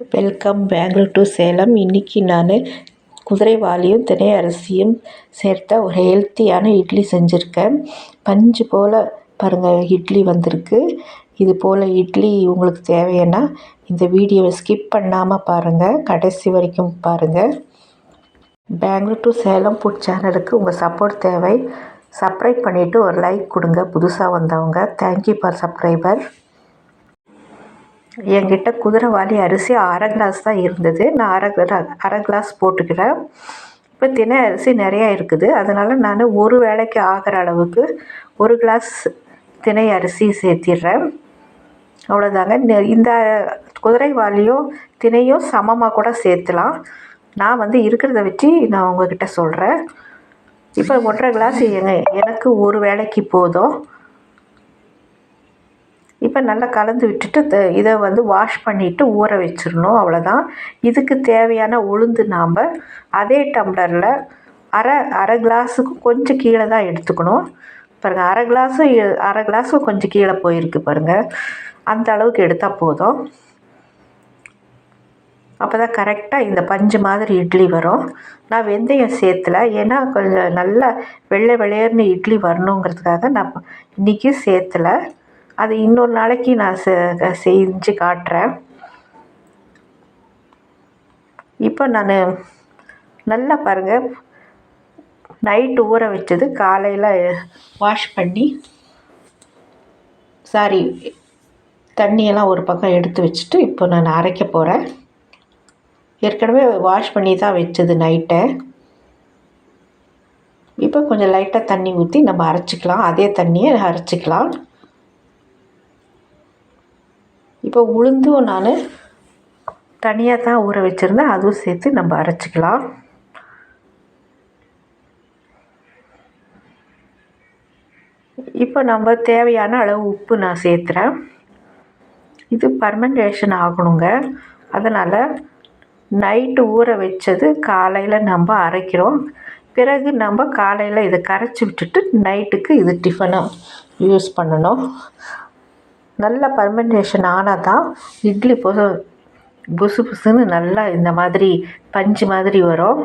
Welcome Bangalore to Salem. இன்றைக்கி நான் குதிரைவாலியும் தினை அரிசியும் சேர்த்த ஒரு ஹெல்த்தியான இட்லி செஞ்சுருக்கேன். பஞ்சு போல் பாருங்கள் இட்லி வந்திருக்கு. இது போல் இட்லி உங்களுக்கு தேவைன்னா இந்த வீடியோவை ஸ்கிப் பண்ணாமல் பாருங்கள் கடைசி வரைக்கும் பாருங்கள் பெங்களூர் டு சேலம் ஃபுட் சேனலுக்கு உங்கள் சப்போர்ட் தேவை. சப்ஸ்கிரைப் பண்ணிவிட்டு ஒரு லைக் கொடுங்க. புதுசாக வந்தவங்க தேங்க்யூ ஃபார் சப்ஸ்கிரைபர் என்கிட்ட குதிரைவாளி அரிசி அரை கிளாஸ் தான் இருந்தது. நான் அரை அரை கிளாஸ் போட்டுக்கிறேன். இப்போ தினை அரிசி நிறையா இருக்குது. அதனால் நான் ஒரு வேளைக்கு ஆகிற அளவுக்கு ஒரு கிளாஸ் தினை அரிசி சேர்த்திடுறேன். அவ்வளோதாங்க இந்த குதிரைவாளியும் தினையும் சமமாக கூட சேர்த்துலாம். நான் வந்து இருக்கிறத வச்சு நான் உங்ககிட்ட சொல்கிறேன் இப்போ ஒன்றரை கிளாஸ் எனக்கு ஒரு வேளைக்கு போதும். இப்போ நல்லா கலந்து விட்டுட்டு இதை வந்து வாஷ் பண்ணிவிட்டு ஊற வச்சிடணும். அவ்வளோதான் இதுக்கு தேவையான உளுந்து நாம் அதே டம்ளரில் அரை அரை கிளாஸுக்கும் கொஞ்சம் கீழே தான் எடுத்துக்கணும். பாருங்கள் அரை கிளாஸும் அரை கிளாஸும் கொஞ்சம் கீழே போயிருக்கு பாருங்கள் அந்த அளவுக்கு எடுத்தால் போதும். அப்போ தான் கரெக்டாக இந்த பஞ்சு மாதிரி இட்லி வரும். நான் வெந்தயம் சேர்த்துல. ஏன்னா கொஞ்சம் நல்லா வெள்ளை வெளையர்னு இட்லி வரணுங்கிறதுக்காக நான் இன்றைக்கி சேர்த்துல. அது இன்னொரு நாளைக்கு நான் செஞ்சு காட்டுறேன். இப்போ நான் நல்லா பாருங்கள் நைட்டு ஊற வச்சது காலையில் வாஷ் பண்ணி சாரி தண்ணியெல்லாம் ஒரு பக்கம் எடுத்து வச்சுட்டு இப்போ நான் அரைக்க போகிறேன் ஏற்கனவே வாஷ் பண்ணி தான் வச்சது நைட்டை இப்போ கொஞ்சம் லைட்டாக தண்ணி ஊற்றி நம்ம அரைச்சிக்கலாம். அதே தண்ணியை அரைச்சிக்கலாம். இப்போ உளுந்தும் நான் தனியாக தான் ஊற வச்சுருந்தேன். அதுவும் சேர்த்து நம்ம அரைச்சிக்கலாம். இப்போ நம்ம தேவையான அளவு உப்பு நான் சேர்த்துறேன். இது பர்மெண்டேஷன் ஆகணுங்க. அதனால் நைட்டு ஊற வச்சது காலையில் நம்ம அரைக்கிறோம். பிறகு நம்ம காலையில் இதை கரைச்சி விட்டுட்டு நைட்டுக்கு இது டிஃபனாக யூஸ் பண்ணணும். நல்ல பர்மெண்டேஷன் ஆனால் தான் இட்லி பொது புசு புசுன்னு நல்லா இந்த மாதிரி பஞ்சு மாதிரி வரும்.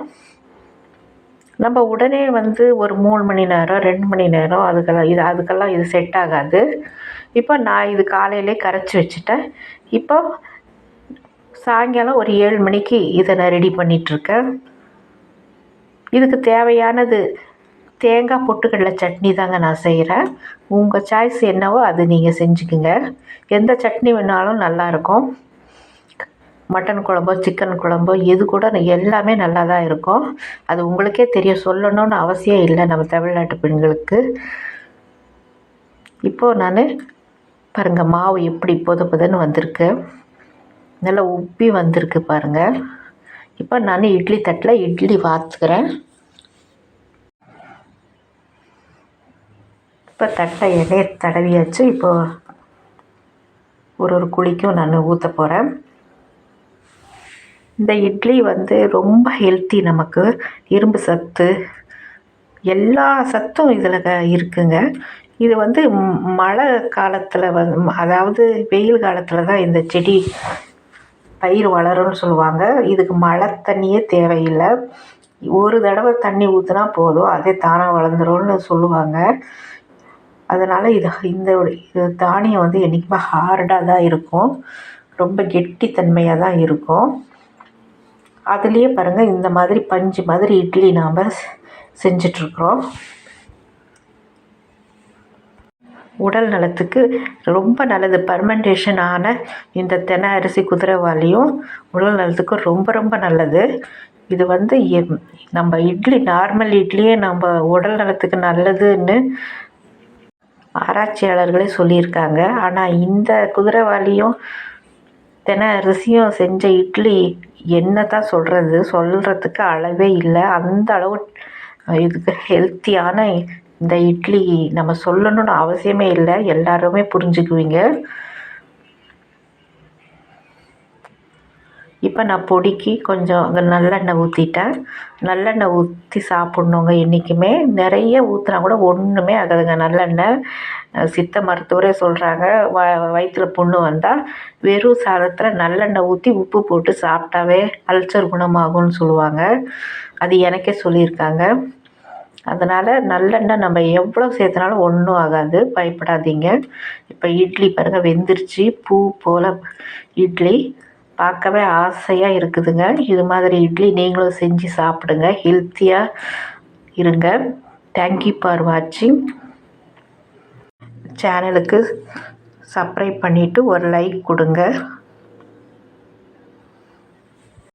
நம்ம உடனே வந்து ஒரு மூணு மணி நேரம் ரெண்டு மணி நேரம் அதுக்கெல்லாம் இது அதுக்கெல்லாம் இது செட் ஆகாது. இப்போ நான் இது காலையிலே கரைச்சி வச்சுட்டேன். இப்போ சாயங்காலம் ஒரு ஏழு மணிக்கு இதை நான் ரெடி பண்ணிகிட்ருக்கேன் இதுக்கு தேவையானது தேங்காய் பொட்டுக்கடலை சட்னி தாங்க நான் செய்கிறேன் உங்கள் சாய்ஸ் என்னவோ அது நீங்கள் செஞ்சுக்குங்க. எந்த சட்னி வேணாலும் நல்லாயிருக்கும் மட்டன் குழம்போ சிக்கன் குழம்போ எது கூட எல்லாமே நல்லா தான் இருக்கும். அது உங்களுக்கே தெரியும் சொல்லணும்னு அவசியம் இல்லை நம்ம தமிழ்நாட்டு பெண்களுக்கு. இப்போது நான் பாருங்கள் மாவு எப்படி பொத பொதன்னு வந்திருக்கு. நல்லா உப்பி வந்திருக்கு பாருங்கள் இப்போ நான் இட்லி தட்டில் இட்லி வாத்துக்கிறேன். இப்போ தட்டை எண்ணெயை தடவியாச்சு இப்போது ஒரு ஒரு குழிக்கும் நான் ஊற்ற போகிறேன் இந்த இட்லி வந்து ரொம்ப ஹெல்த்தி நமக்கு. இரும்பு சத்து எல்லா சத்தும் இதில் இருக்குங்க. இது வந்து மழை காலத்தில் வந் அதாவது வெயில் காலத்தில் தான் இந்த செடி பயிர் வளரும்னு சொல்லுவாங்க. இதுக்கு மழை தண்ணியே தேவையில்லை. ஒரு தடவை தண்ணி ஊற்றினா போதும். அதே தானாக வளர்ந்துரும்னு சொல்லுவாங்க. அதனால் இது இந்த இது தானியம் வந்து என்றைக்குமே ஹார்டாக தான் இருக்கும். ரொம்ப கெட்டித்தன்மையாக தான் இருக்கும். அதுலேயே பாருங்கள் இந்த மாதிரி பஞ்சு மாதிரி இட்லி நாம் செஞ்சிட்ருக்குறோம். உடல் நலத்துக்கு ரொம்ப நல்லது. பர்மெண்டேஷன் ஆன இந்த தெனை அரிசி குதிரைவாலியும் உடல் நலத்துக்கு ரொம்ப ரொம்ப நல்லது. இது வந்து நம்ம இட்லி நார்மல் இட்லியே நம்ம உடல் நலத்துக்கு நல்லதுன்னு ஆராய்ச்சியாளர்களே சொல்லியிருக்காங்க. ஆனால் இந்த குதிரைவாலியும் தினை அரிசியும் செஞ்ச இட்லி என்ன தான் சொல்கிறது சொல்கிறதுக்கு அளவே இல்லை. அந்த அளவு இதுக்கு ஹெல்த்தியான இந்த இட்லி நம்ம சொல்லணும்னு அவசியமே இல்லை. எல்லாருமே புரிஞ்சுக்குவீங்க. இப்போ நான் பொடிக்கு கொஞ்சம் அங்கே நல்லெண்ணெய் ஊற்றிட்டேன் நல்லெண்ணெய் ஊற்றி சாப்பிட்ணுங்க என்றைக்குமே நிறைய ஊற்றினா கூட ஒன்றுமே ஆகாதுங்க. நல்லெண்ணெய் சித்த மருத்துவரே சொல்கிறாங்க வ வயிற்றுல புண்ணு வந்தால் வெறும் சாதத்தில் நல்லெண்ணெய் ஊற்றி உப்பு போட்டு சாப்பிட்டாவே அல்சர் குணமாகும்னு சொல்லுவாங்க. அது எனக்கே சொல்லியிருக்காங்க. அதனால் நல்லெண்ணெய் நம்ம எவ்வளோ சேர்த்துனாலும் ஒன்றும் ஆகாது. பயப்படாதீங்க. இப்போ இட்லி பாருங்கள் வெந்துருச்சு. பூ போல் இட்லி. பார்க்கவே ஆசையாக இருக்குதுங்க. இது மாதிரி இட்லி நீங்களும் செஞ்சு சாப்பிடுங்க. ஹெல்த்தியாக இருங்க. தேங்க்யூ ஃபார் வாட்சிங் சேனலுக்கு சப்ஸ்கிரைப் பண்ணிவிட்டு ஒரு லைக் கொடுங்க.